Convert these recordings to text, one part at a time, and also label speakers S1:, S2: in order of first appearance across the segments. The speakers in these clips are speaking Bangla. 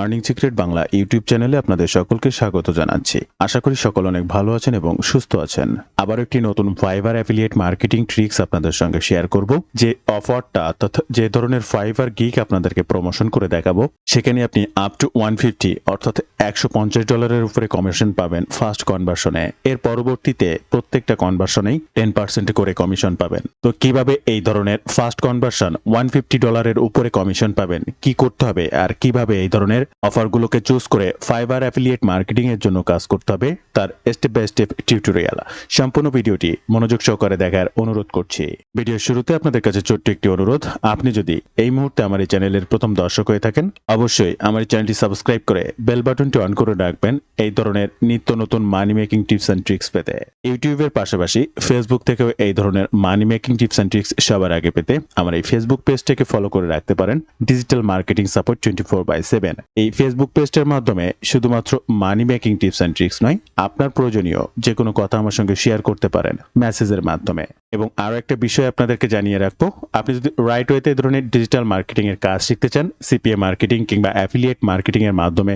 S1: আর্নিং সিক্রেট বাংলা ইউটিউব চ্যানেলে আপনাদের সকলকে স্বাগত জানাচ্ছি। আশা করি সকল অনেক ভালো আছেন এবং সুস্থ আছেন। আবার একটি নতুন ফাইবার অ্যাফিলিয়েট মার্কেটিং ট্রিক্স আপনাদের সঙ্গে শেয়ার করব, যে অফারটা তথা যে ধরনের ফাইবার গিক আপনাদেরকে প্রমোশন করে দেখাবো, সেখানে আপনি আপ টু ওয়ান ফিফটি অর্থাৎ একশো পঞ্চাশ ডলারের উপরে কমিশন পাবেন ফার্স্ট কনভার্সনে। এর পরবর্তীতে প্রত্যেকটা কনভার্সনেই টেন পার্সেন্ট করে কমিশন পাবেন। তো কীভাবে এই ধরনের ফার্স্ট কনভার্সন ওয়ান ফিফটি ডলারের উপরে কমিশন পাবেন? কি করতে হবে আর কীভাবে এই ধরনের অফারগুলোকে চুজ করে ফাইবার অ্যাফিলিয়েট মার্কেটিং এর জন্য কাজ করতে হবে? তার স্টেপ বাই স্টেপ টিউটোরিয়াল। সম্পূর্ণ ভিডিওটি মনোযোগ সহকারে দেখার অনুরোধ করছি। ভিডিওর শুরুতে আপনাদের কাছে ছোট্ট একটি অনুরোধ। আপনি যদি এই মুহূর্তে আমার এই চ্যানেলের প্রথম দর্শক হয়ে থাকেন, অবশ্যই আমার চ্যানেলটি সাবস্ক্রাইব করে বেল বাটনটি অন করে রাখবেন এই ধরনের নিত্য নতুন money making tips and tricks পেতে। ইউটিউবের পাশাপাশি ফেসবুক থেকেও এই ধরনের money making tips and tricks সবার আগে পেতে আমার এই ফেসবুক পেজটাকে ফলো করে রাখতে পারেন digital marketing support twenty four by seven এই ফেসবুক পেজটার মাধ্যমে শুধুমাত্র money making tips and tricks নয়, আপনার প্রয়োজনীয় যে কোনো কথা আমার সঙ্গে শেয়ার করতে পারেন মেসেজের মাধ্যমে। এবং আরও একটা বিষয় আপনাদেরকে জানিয়ে রাখব, আপনি যদি রাইট ওয়েতে এই ধরনের ডিজিটাল মার্কেটিং এর কাজ শিখতে চান সিপিএ মার্কেটিং কিংবা অ্যাফিলিয়েট মার্কেটিং এর মাধ্যমে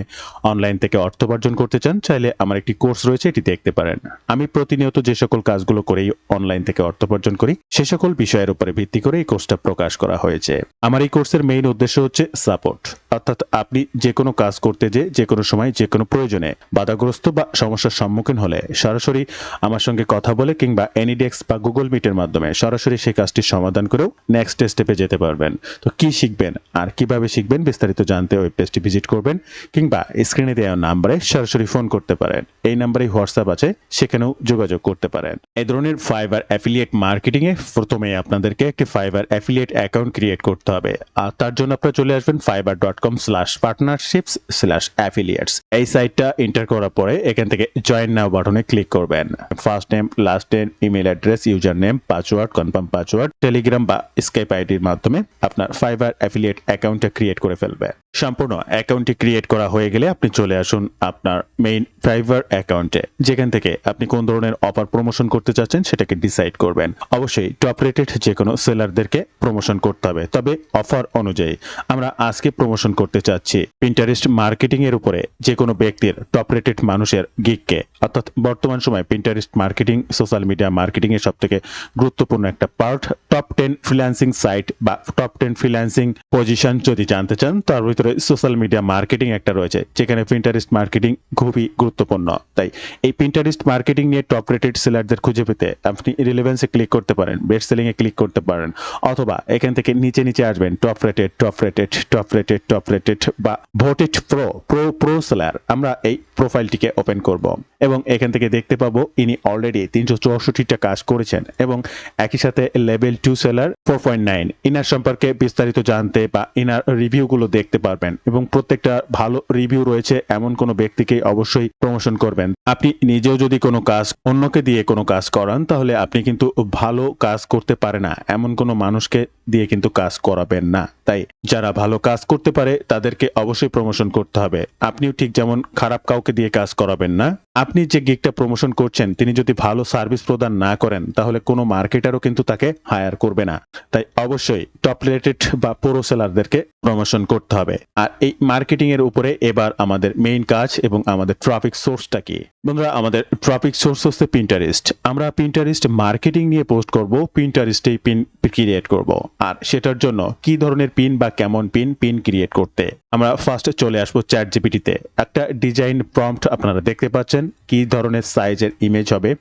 S1: অনলাইন থেকে অর্থ উপার্জন করতে চান, চাইলে আমার একটি কোর্স রয়েছে, এটি দেখতে পারেন। আমি প্রতিনিয়ত যে সকল কাজগুলো করেই অনলাইন থেকে অর্থ উপার্জন করি, সে সকল বিষয়ের উপরে ভিত্তি করে এই কোর্সটা প্রকাশ করা হয়েছে। আমার এই কোর্সের মেইন উদ্দেশ্য হচ্ছে সাপোর্ট অর্থাৎ আপনি যে কোনো কাজ করতে যে যে কোনো সময়, যে কোনো প্রয়োজনে বাধাগ্রস্ত বা সমস্যার সম্মুখীন হলে সরাসরি আমার সঙ্গে কথা বলে কিংবা এনিডেক্স বা গুগল মিটের মাধ্যমে সরাসরি সেই কাজটির সমাধান করেও নেক্সট স্টেপে যেতে পারবেন। তো কি শিখবেন আর কীভাবে শিখবেন বিস্তারিত জানতে ওয়েব পেজটি ভিজিট করবেন কিংবা স্ক্রিনে দেওয়া নাম্বারে সরাসরি ফোন করতে পারেন। এই নাম্বারে হোয়াটসঅ্যাপ আছে, সেখানেও যোগাযোগ করতে পারেন। এই ধরনের ফাইবার অ্যাফিলিয়েট মার্কেটিং এ প্রথমে আপনাদেরকে একটি ফাইবার অ্যাফিলিয়েট অ্যাকাউন্ট ক্রিয়েট করতে হবে। আর তার জন্য আপনারা চলে আসবেন Fiverr dot com slash partnerships slash affiliates এই সাইটটা এন্টার করার পরে এখান থেকে জয়েন নাও বাটনে ক্লিক করবেন। First name last name email address user name password confirm password Telegram বা স্কাইপ আইডির মাধ্যমে আপনার ফাইবার অ্যাফিলিয়েট অ্যাকাউন্টটা ক্রিয়েট করে ফেলবে সম্পূর্ণ অ্যাকাউন্টটি ক্রিয়েট করা হয়ে গেলে আপনি চলে আসুন আপনার মেইন ফাইবার অ্যাকাউন্টে যেখান থেকে আপনি কোন ধরনের অফার প্রমোশন করতে চাচ্ছেন সেটাকে ডিসাইড করবেন। অবশ্যই টপ রেটেড যে কোনো সেলারদেরকে প্রমোশন করতে হবে। তবে অফার অনুযায়ী আমরা আজকে প্রমোশন করতে চাচ্ছি। পিন্টারেস্ট মার্কেটিং এর উপরে যে কোনো ব্যক্তির টপ রেটেড মানুষের গিককে অর্থাৎ বর্তমান সময় Pinterest marketing social media marketing এর সব থেকে গুরুত্বপূর্ণ একটা part top ten freelancing site বা টপ টেন ফ্রিল্যান্সিং পজিশন যদি জানতে চান, তার ভিতরে সোশ্যাল মিডিয়া মার্কেটিং একটা রয়েছে, যেখানে পিন্টারেস্ট মার্কেটিং খুবই গুরুত্বপূর্ণ। তাই এই পিন্টারেস্ট মার্কেটিং নিয়ে টপ রেটেড সেলারদের খুঁজে পেতে আপনি রিলেভেন্সে ক্লিক করতে পারেন বেস্ট সেলিং এ ক্লিক করতে পারেন, অথবা এখান থেকে নিচে নিচে আসবেন top rated top rated top rated top rated বা voted pro pro pro seller আমরা এই প্রোফাইলটিকে ওপেন করব এবং এখান থেকে দেখতে পাবো ইনি অলরেডি তিনশো চৌষট্টিটা কাজ করেছেন এবং একই সাথে level two seller four point nine inner সম্পর্কে বিস্তারিত জানতে বা ইনার রিভিউগুলো দেখতে পারবেন এবং প্রত্যেকটা ভালো রিভিউ রয়েছে, এমন কোনো ব্যক্তিকে অবশ্যই প্রমোশন করবেন। আপনি নিজেও যদি কোনো কাজ অন্যকে দিয়ে কোনো কাজ করান, তাহলে আপনি কিন্তু ভালো কাজ করতে পারে না। এমন কোনো মানুষকে দিয়ে কিন্তু কাজ করাবেন না। তাই যারা ভালো কাজ করতে পারে, তাদেরকে অবশ্যই প্রমোশন করতে হবে। আপনিও ঠিক যেমন খারাপ কাউকে দিয়ে কাজ করাবেন না। আপনি যে গিগটা প্রমোশন করছেন, তিনি যদি ভালো সার্ভিস প্রদান না করেন, তাহলে কোনো মার্কেটারও কিন্তু তাকে হায়ার করবে না। তাই অবশ্যই টপ রেটেড বা পুরো সেলারদেরকে প্রমোশন করতে হবে। আর এই মার্কেটিং এর উপরে এবার আমাদের মেইন কাজ এবং আমাদের ট্রাফিক সোর্সটা কি? বন্ধুরা, আমাদের ট্রাফিক সোর্স হচ্ছে পিন্টারেস্ট আমরা পিন্টারেস্ট মার্কেটিং নিয়ে পোস্ট করব পিন্টারেস্টেই পিন ক্রিয়েট করব। আর সেটার জন্য কি ধরনের পিন বা কেমন পিন পিন ক্রিয়েট করতে? আমরা ফার্স্টে চলে আসব চ্যাট জিপিটিতে একটা ডিজাইন প্রম্পট আপনারা দেখতে পাচ্ছেন, কি ধরনের সাইজের ইমেজ হবে,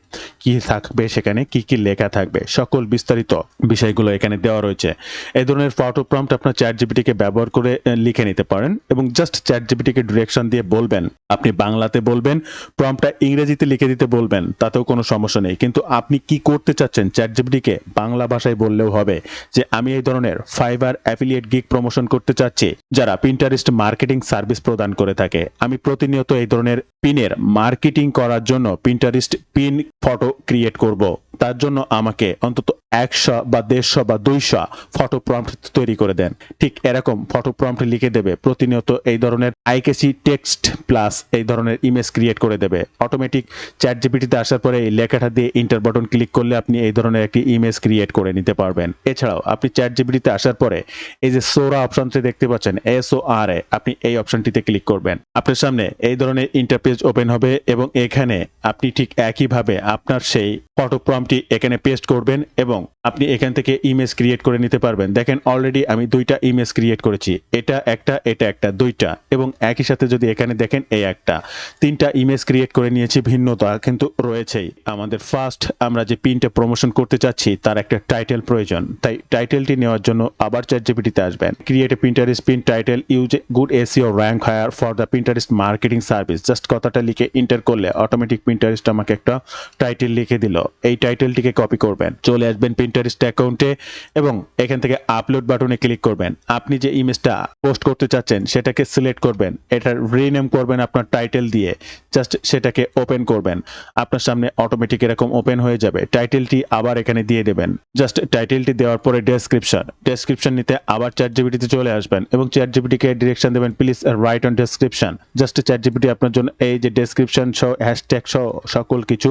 S1: কি থাকবে সেখানে, কি কি লেখা থাকবে, সকল বিস্তারিত বিষয়গুলো এখানে দেওয়া রয়েছে। এই ধরনের ফটো প্রম্পট আপনার চ্যাট জিপিটিকে ব্যবহার করে লিখে নিতে পারেন এবং জাস্ট চ্যাট জিপিটিকে ডিরেকশন দিয়ে বলবেন। আপনি বাংলাতে বলবেন প্রম্পটটা ইংরেজিতে লিখে দিতে বলবেন, তাতেও কোনো সমস্যা নেই। কিন্তু আপনি কি করতে চাচ্ছেন চ্যাট জিপিটিকে বাংলা ভাষায় বললেও হবে যে, আমি এই ধরনের ফাইবার অ্যাফিলিয়েট গিগ প্রমোশন করতে চাচ্ছি, যারা পিন্টারেস্ট মার্কেটিং সার্ভিস প্রদান করে থাকে। আমি প্রতিনিয়ত এই ধরনের পিনের মার্কেটিং করার জন্য পিন্টারেস্ট পিন ফটো ক্রিয়েট করব। তার জন্য আমাকে অন্তত একশো বা দেড়শো বা দুইশো ফটো প্রম্পট তৈরি করে দেন। ঠিক এরকম ফটো প্রম্পট লিখে দেবে, প্রতিনিয়ত এই ধরনের আইকেসি টেক্সট প্লাস এই ধরনের ইমেজ ক্রিয়েট করে দেবে। অটোমেটিক চ্যাট জিপিটিতে আসার পরে এই লেখাটা দিয়ে ইন্টার বাটন ক্লিক করলে আপনি এই ধরনের একটি ইমেজ ক্রিয়েট করে নিতে পারবেন। এছাড়াও আপনি চ্যাট জিপিটিতে আসার পরে এই যে সোরা অপশনটি দেখতে পাচ্ছেন এস ও আর এ আপনি এই অপশনটিতে ক্লিক করবেন। আপনার সামনে এই ধরনের ইন্টারপেজ ওপেন হবে এবং এখানে আপনি ঠিক একইভাবে আপনার সেই প্রম্পটি এখানে পেস্ট করবেন এবং আপনি এখান থেকে ইমেজ ক্রিয়েট করে নিতে পারবেন। দেখেন অলরেডি আমি দুইটা ইমেজ ক্রিয়েট করেছি। এটা একটা এটা একটা, দুইটা। এবং একই সাথে যদি এখানে দেখেন, এই একটা। তিনটা ইমেজ ক্রিয়েট করে নিয়েছি, ভিন্নতা কিন্তু রয়েছেই। আমাদের ফার্স্ট আমরা যে পিনটা প্রমোশন করতে চাচ্ছি, তার একটা টাইটেল প্রয়োজন। তাই টাইটেলটি নেওয়ার জন্য আবার চ্যাট জিপিটিতে আসবেন create a Pinterest pin title use good SEO rank higher for the Pinterest marketing service just কথাটা লিখে ইন্টার করলে অটোমেটিক পিন্টারেস্ট আমাকে একটা টাইটেল লিখে দিল। এই টাইটেলটিকে কপি করবেন। চলে আসবেন পিন্টারেস্ট অ্যাকাউন্টে এবং এখান থেকে আপলোড বাটনে ক্লিক করবেন। আপনি যে ইমেজটা পোস্ট করতে চাচ্ছেন, সেটাকে সিলেক্ট করবেন। এটা রিনেম করবেন আপনার টাইটেল দিয়ে। জাস্ট সেটাকে ওপেন করবেন। আপনার সামনে অটোমেটিক এরকম ওপেন হয়ে যাবে। টাইটেলটি আবার এখানে দিয়ে দেবেন। জাস্ট টাইটেলটি দেওয়ার পরে ডেসক্রিপশন ডেসক্রিপশন নিতে আবার চ্যাট জিবিটিতে চলে আসবেন এবং চ্যাট জিবিটিকে ডিরেকশন দেবেন please write on description just chat GPT আপনার জন্য এই যে ডেসক্রিপশন সহ হ্যাশট্যাগ সহ সকল কিছু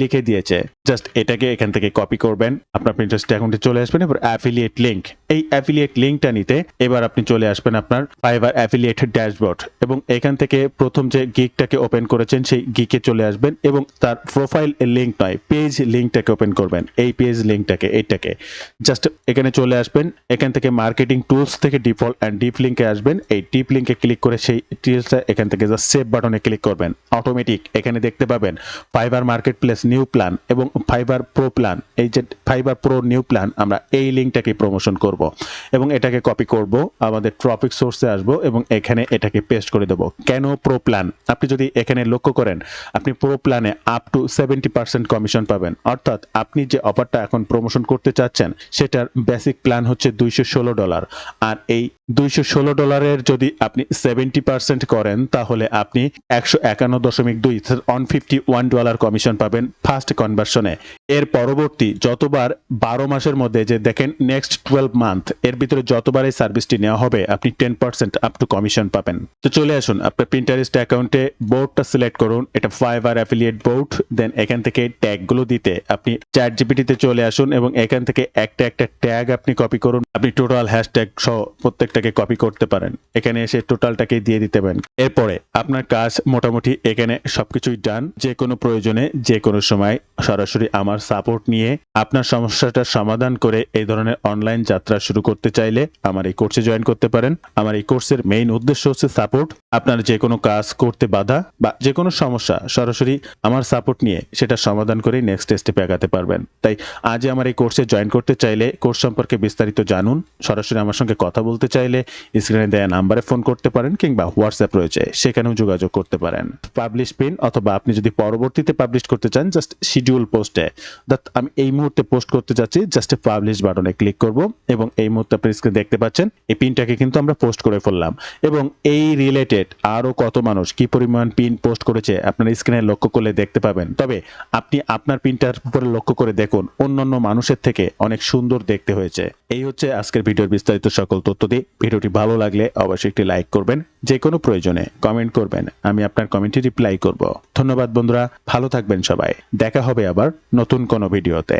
S1: লিখে দিয়েছে। জাস্ট এটাকে এখান থেকে কপি করবেন। আপনার প্রিন্টারেস্ট অ্যাকাউন্টে চলে আসবেন, এবার অ্যাফিলিয়েট লিঙ্ক এই অ্যাফিলিয়েট লিঙ্কটা নিতে এবার আপনি চলে আসবেন আপনার ফাইবার অ্যাফিলিয়েট ড্যাশবোর্ড এবং এখান থেকে প্রথম যে গিকটাকে ওপেন করেছেন, সেই গিকে চলে আসবেন এবং তার প্রোফাইল লিঙ্ক নয় পেজ লিঙ্কটাকে ওপেন করবেন। এই পেজ লিঙ্কটাকে এইটাকে। জাস্ট এখানে চলে আসবেন, এখান থেকে মার্কেটিং টুলস থেকে ডিফল্ট অ্যান্ড ডিপ লিঙ্কে আসবেন। এই ডিপ লিঙ্কে ক্লিক করে সেই টিলসটা এখান থেকে জাস্ট সেভ বাটনে ক্লিক করবেন। অটোমেটিক এখানে দেখতে পাবেন Fiverr marketplace new plan এবং ফাইবার প্রো প্ল্যান এই যে ফাইবার প্রো নিউ প্ল্যান আমরা এই লিঙ্কটাকে প্রমোশন করব এবং এটাকে কপি করব, আমাদের ট্রপিক সোর্সে আসব এবং এখানে এটাকে পেস্ট করে দেবো। কেন প্রো প্ল্যান আপনি যদি এখানে লক্ষ্য করেন, আপনি প্রো প্ল্যানে up to seventy percent commission পাবেন। অর্থাৎ আপনি যে অফারটা এখন প্রমোশন করতে চাচ্ছেন, সেটার বেসিক প্ল্যান হচ্ছে দুইশো ষোলো ডলার আর এই দুইশো ষোলো ডলারের যদি আপনি সেভেন্টি পার্সেন্ট করেন, তাহলে আপনি একশো একান্ন দশমিক দুই one fifty one dollar commission পাবেন ফার্স্ট কনভার্সনে এর পরবর্তী যতবার বারো মাসের মধ্যে যে দেখেন নেক্সট টুয়েলভ মান্থ এর ভিতরে যতবার এই সার্ভিসটি নেওয়া হবে, আপনি ten percent up to commission পাবেন। তো চলে আসুন, আপনার প্রিন্টারিস্ট অ্যাকাউন্টে বোর্ডটা সিলেক্ট করুন, এটা ফাইভ আর অ্যাফিলিয়েট বোর্ড দেন এখান থেকে ট্যাগগুলো দিতে আপনি চ্যাট জিপিটিতে চলে আসুন এবং এখান থেকে একটা একটা ট্যাগ আপনি কপি করুন, আপনি টোটাল হ্যাশট্যাগ সহ প্রত্যেকটাকে কপি করতে পারেন। এখানে এসে টোটালটাকে দিয়ে দিতে পারেন। এরপরে আপনার কাজ মোটামুটি এখানে সবকিছুই ডান যে কোনো প্রয়োজনে যে কোনো সময় সরাসরি আমার সাপোর্ট নিয়ে আপনার সমস্যাটার সমাধান করে এই ধরনের অনলাইন যাত্রা শুরু করতে চাইলে আমার এই কোর্সে জয়েন করতে পারেন। আমার এই কোর্সের মেইন উদ্দেশ্য হচ্ছে সাপোর্ট আপনার যে কোনো কাজ করতে বাধা বা যে কোনো সমস্যা সরাসরি আমার সাপোর্ট নিয়ে সেটা সমাধান করে নেক্সট স্টেপে আগাতে পারবেন। তাই আজ আমার এই কোর্সে জয়েন করতে চাইলে কোর্স সম্পর্কে বিস্তারিত জানুন। সরাসরি আমার সঙ্গে কথা বলতে চাইলে স্ক্রিনে দেয়া নাম্বারে ফোন করতে পারেন কিংবা হোয়াটসঅ্যাপ রয়েছে, সেখানেও যোগাযোগ করতে পারেন। পাবলিশ পিন অথবা আপনি যদি পরবর্তীতে পাবলিশ করতে চান জাস্ট শিডিউল পোস্টে দ্যাট আমি এই মুহূর্তে পোস্ট করতে চাচ্ছি জাস্ট পাবলিশ বাটনে ক্লিক করব এবং এই মুহূর্তে আপনি স্ক্রিন দেখতে পাচ্ছেন, এই পিনটাকে কিন্তু আমরা পোস্ট করে ফেললাম। এবং এই রিলেটেড আরও কত মানুষ, কি পরিমাণ পিন পোস্ট করেছে, আপনার স্ক্রিনে লক্ষ্য করলে দেখতে পাবেন। তবে আপনি আপনার পিনটার উপরে লক্ষ্য করে দেখুন, অন্যান্য মানুষের থেকে অনেক সুন্দর দেখতে হয়েছে। এই হচ্ছে আজকের ভিডিওর বিস্তারিত সকল তথ্য দিয়ে। ভিডিওটি ভালো লাগলে অবশ্যই একটি লাইক করবেন। যে কোনো প্রয়োজনে কমেন্ট করবেন, আমি আপনার কমেন্টে রিপ্লাই করব। ধন্যবাদ বন্ধুরা, ভালো থাকবেন সবাই। দেখা হবে আবার নতুন কোনো ভিডিওতে